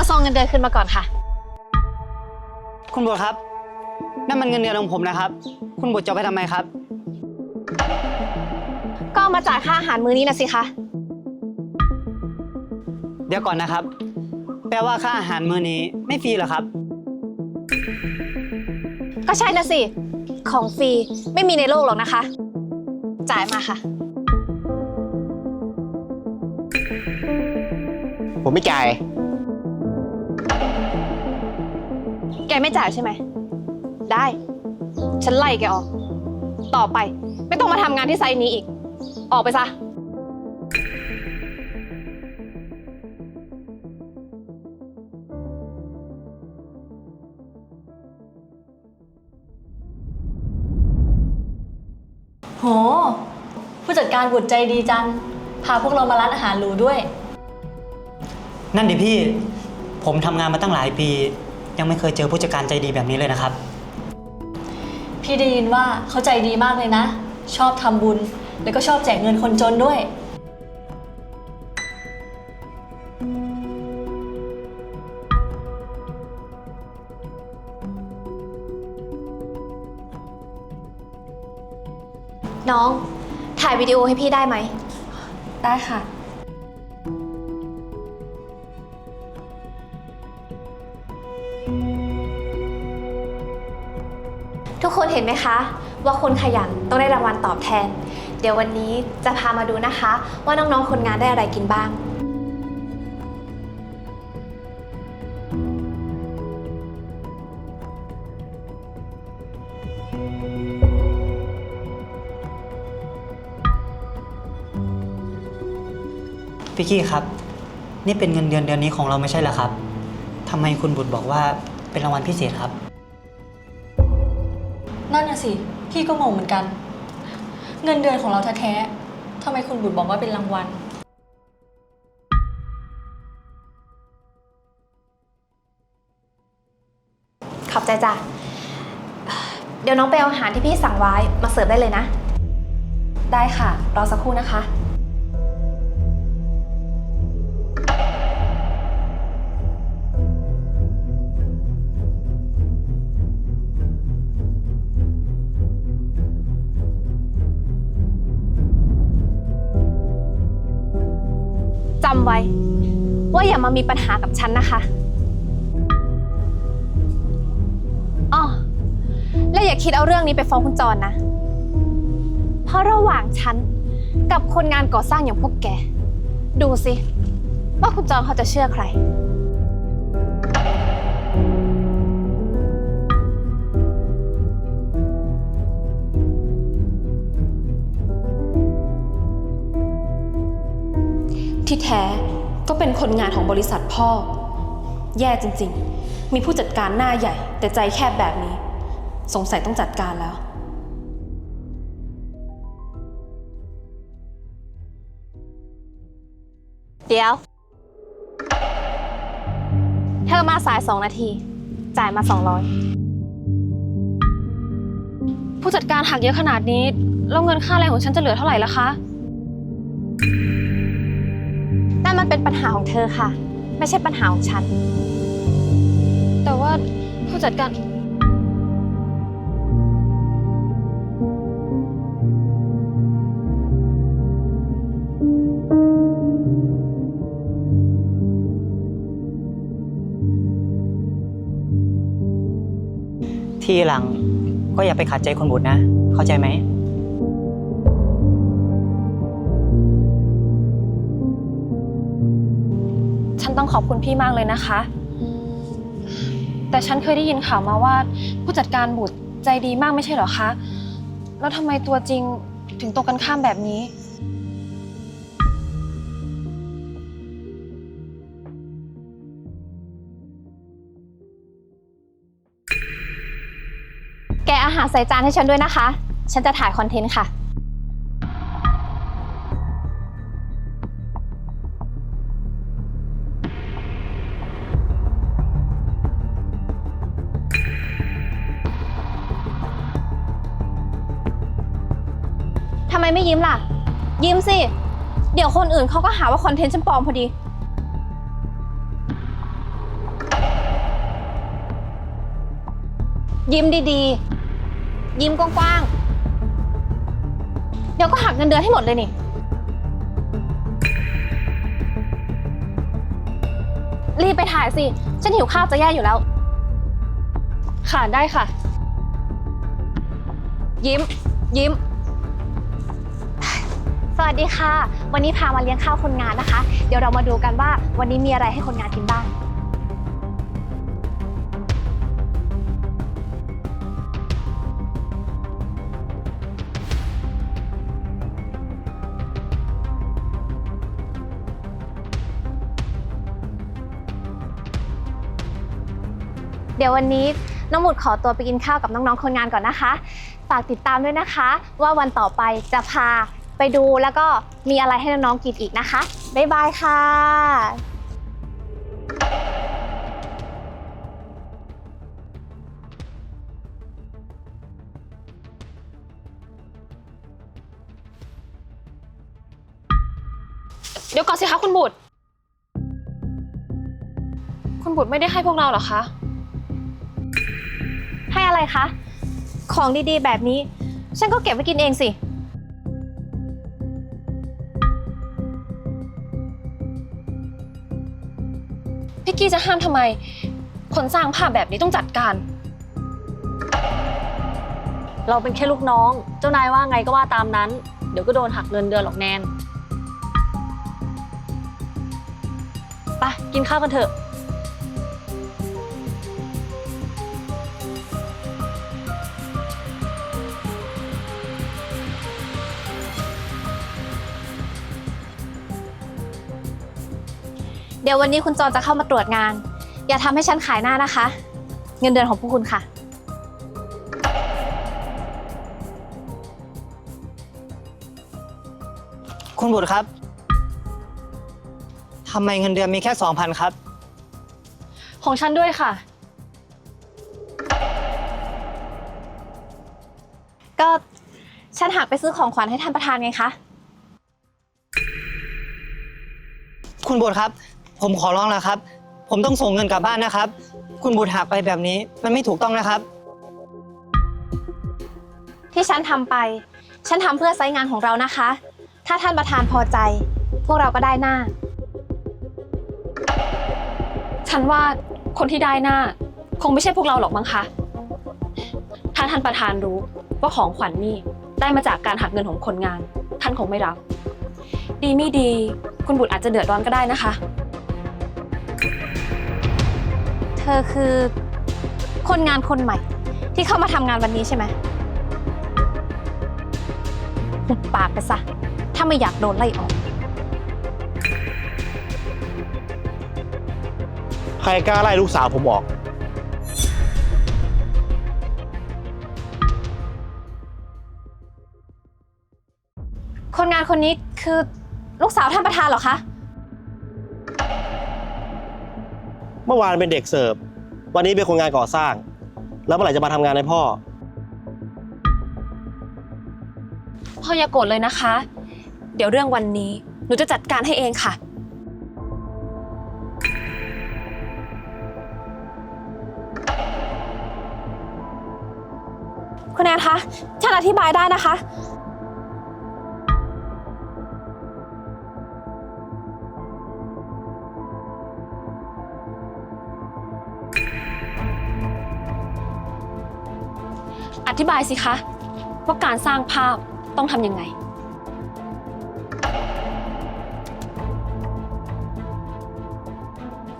เอาซองเงินเดือนขึ้นมาก่อนค่ะ คุณบุตรครับนั่นมันเงินเดือนของผมนะครับ คุณบุตรจะเอาไปทำไมครับ ก็เอามาจ่ายค่าอาหารมื้อนี้นะสิคะ เดี๋ยวก่อนนะครับ แปลว่าค่าอาหารมื้อนี้ไม่ฟรีเหรอครับ ก็ใช่นะสิ ของฟรีไม่มีในโลกหรอกนะคะ จ่ายมาค่ะ ผมไม่จ่าย ไม่จ่ายใช่ไหม ได้ ฉันไล่แกออก ต่อไปไม่ต้องมาทำงานที่ไซต์นี้อีก ออกไปซะ โห ผู้จัดการบุตรใจดีจัง พาพวกเรามาร้านอาหารหรูด้วย นั่นดิพี่ ผมทำงานมาตั้งหลายปี ยังไม่เคยเจอผู้จัดการใจดีแบบนี้เลยนะครับ พี่ได้ยินว่าเขาใจดีมากเลยนะ ชอบทำบุญ แล้วก็ชอบแจกเงินคนจนด้วย น้อง ถ่ายวิดีโอให้พี่ได้ไหม ได้ค่ะ ทุกคนเห็นไหมคะ ว่าคนขยันต้องได้รางวัลตอบแทน เดี๋ยววันนี้จะพามาดูนะคะ ว่าน้องๆคนงานได้อะไรกินบ้าง พี่กี้ครับ นี่เป็นเงินเดือนเดือนนี้ของเราไม่ใช่เหรอครับทำไมคุณบุตรบอกว่าเป็นรางวัลพิเศษครับ สิ พี่ก็งงเหมือนกัน เงินเดือนของเราแท้ๆทำไมคุณบุตรบอกว่าเป็นรางวัล ขอบใจจ้ะ เดี๋ยวน้องไปเอาอาหารที่พี่สั่งไว้มาเสิร์ฟได้เลยนะ ได้ค่ะ รอสักครู่นะคะ มามีปัญหากับฉันนะคะอ๋อและอย่าคิดเอาเรื่องนี้ไปฟ้องคุณจรนะ เพราะระหว่างฉันกับคนงานก่อสร้างอย่างพวกแก ดูสิ ว่าคุณจรเขาจะเชื่อใคร ที่แท้ ก็เป็นคนงานของบริษัทพ่อ แย่จริงๆ มีผู้จัดการหน้าใหญ่ แต่ใจแคบแบบนี้ สงสัยต้องจัดการแล้ว เดี๋ยว เธอมาสายสองนาที จ่ายมาสองร้อยผู้จัดการหักเยอะขนาดนี้ แล้วเงินค่าแรงของฉันจะเหลือเท่าไหร่ล่ะคะนั่น มันเป็นปัญหาของเธอค่ะ ไม่ใช่ปัญหาของฉัน แต่ว่าผู้จัดการที่หลังก็อย่าไปขัดใจคุณบุตรนะ เข้าใจไหม ฉันต้องขอบคุณพี่มากเลยนะคะ แต่ฉันเคยได้ยินข่าวมาว่า ผู้จัดการบุตรใจดีมากไม่ใช่เหรอคะ แล้วทำไมตัวจริงถึงตรงกันข้ามแบบนี้ แกะอาหารใส่จานให้ฉันด้วยนะคะ ฉันจะถ่ายคอนเทนต์ค่ะ ไม่ยิ้มล่ะ ยิ้มสิ เดี๋ยวคนอื่นเขาก็หาว่าคอนเทนต์ฉันปลอมพอดี ยิ้มดีๆ ยิ้มกว้างๆ เดี๋ยวก็หักเงินเดือนให้หมดเลยนี่ รีบไปถ่ายสิ ฉันหิวข้าวจะแย่อยู่แล้ว ค่ะได้ค่ะ ยิ้มยิ้ม วัสดีค่ะ วันนี้พามาเลี้ยงข้าวคนงานนะคะ เดี๋ยวเรามาดูกันว่าวันนี้มีอะไรให้คนงานกินบ้าง เดี๋ยววันนี้น้องหมุดขอตัวไปกินข้าวกับน้องๆคนงานก่อนนะคะ ฝากติดตามด้วยนะคะ ว่าวันต่อไปจะพา ไปดูแล้วก็มีอะไรให้น้องๆกินอีกนะคะ บ๊ายบายค่ะเดี๋ยวก่อนสิคะคุณบุตร คุณบุตรไม่ได้ให้พวกเราเหรอคะ ให้อะไรคะ ของดีๆแบบนี้ ฉันก็เก็บไว้กินเองสิ พี่กี้จะห้ามทำไม คนสร้างภาพแบบนี้ต้องจัดการ เราเป็นแค่ลูกน้อง เจ้านายว่าไงก็ว่าตามนั้น เดี๋ยวก็โดนหักเงินเดือนหรอกแนนไปกินข้าวกันเถอะ ดี๋ยววันนี้คุณจอนจะเข้ามาตรวจงาน อย่าทำให้ฉันขายหน้านะคะ เงินเดือนของพวกคุณค่ะ คุณบุตรครับทำไมเงินเดือนมีแค่สองพันครับ ของฉันด้วยค่ะ ก็ฉันหักไปซื้อของขวัญให้ท่านประธานไงคะ คุณบุตรครับ ผมขอร้องแล้วครับ ผมต้องส่งเงินกลับบ้านนะครับ คุณบุตรหักไปแบบนี้มันไม่ถูกต้องนะครับ ที่ฉันทำไป ฉันทำเพื่อไซต์งานของเรานะคะ ถ้าท่านประธานพอใจ พวกเราก็ได้หน้า ฉันว่าคนที่ได้หน้า คงไม่ใช่พวกเราหรอกมั้งคะ ถ้าท่านประธานรู้ว่าของขวัญนี่ได้มาจากการหักเงินของคนงาน ท่านคงไม่รับ ดีไม่ดี คุณบุตรอาจจะเดือดร้อนก็ได้นะคะ อคือ คนงานคนใหม่ ที่เข้ามาทำงานวันนี้ใช่ไหมหุบปากไปซะ ถ้าไม่อยากโดนไล่ออก ใครกล้าไล่ลูกสาวผมออก คนงานคนนี้คือลูกสาวท่านประธานเหรอคะ เมื่อวานเป็นเด็กเสิร์ฟ วันนี้เป็นคนงานก่อสร้าง แล้วเมื่อไหร่จะมาทำงานให้พ่อ พ่ออย่าโกรธเลยนะคะ เดี๋ยวเรื่องวันนี้ หนูจะจัดการให้เองค่ะ คุณแอนคะฉันอธิบายได้นะคะ ธิบายสิคะ ว่าการสร้างภาพต้องทำยังไง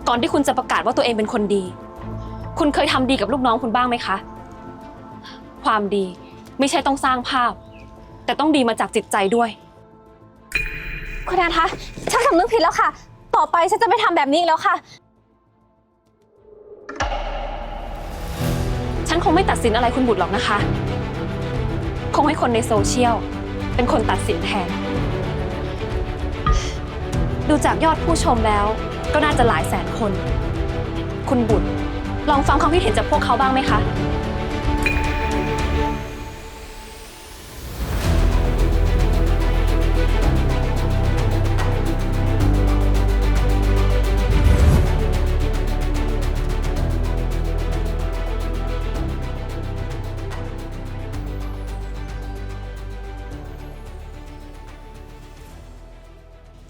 ก่อนที่คุณจะประกาศว่าตัวเองเป็นคนดี คุณเคยทำดีกับลูกน้องคุณบ้างไหมคะ ความดีไม่ใช่ต้องสร้างภาพ แต่ต้องดีมาจากจิตใจด้วย คุณแอนคะฉันสำนึกผิดแล้วค่ะ ต่อไปฉันจะไม่ทำแบบนี้อีกแล้วค่ะ คงไม่ตัดสินอะไรคุณบุตรหรอกนะคะ คงให้คนในโซเชียล เป็นคนตัดสินแทน ดูจากยอดผู้ชมแล้ว ก็น่าจะหลายแสนคน คุณบุตร ลองฟังความคิดเห็นจากพวกเขาบ้างไหมคะ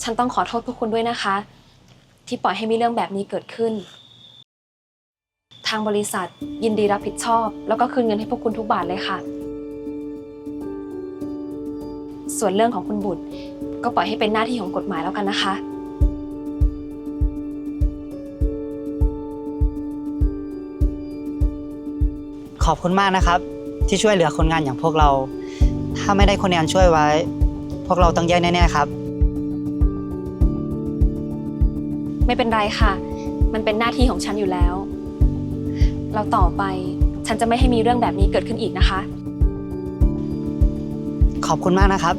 ฉันต้องขอโทษพวกคุณด้วยนะคะ ที่ปล่อยให้มีเรื่องแบบนี้เกิดขึ้น ทางบริษัทยินดีรับผิดชอบ แล้วก็คืนเงินให้พวกคุณทุกบาทเลยค่ะ ส่วนเรื่องของคุณบุตร ก็ปล่อยให้เป็นหน้าที่ของกฎหมายแล้วกันนะคะ ขอบคุณมากนะครับ ที่ช่วยเหลือคนงานอย่างพวกเรา ถ้าไม่ได้คนงานช่วยไว้ พวกเราต้องแย่แน่ๆครับ ไม่เป็นไรค่ะ มันเป็นหน้าที่ของฉันอยู่แล้ว เราต่อไปฉันจะไม่ให้มีเรื่องแบบนี้เกิดขึ้นอีกนะคะ ขอบคุณมากนะครับ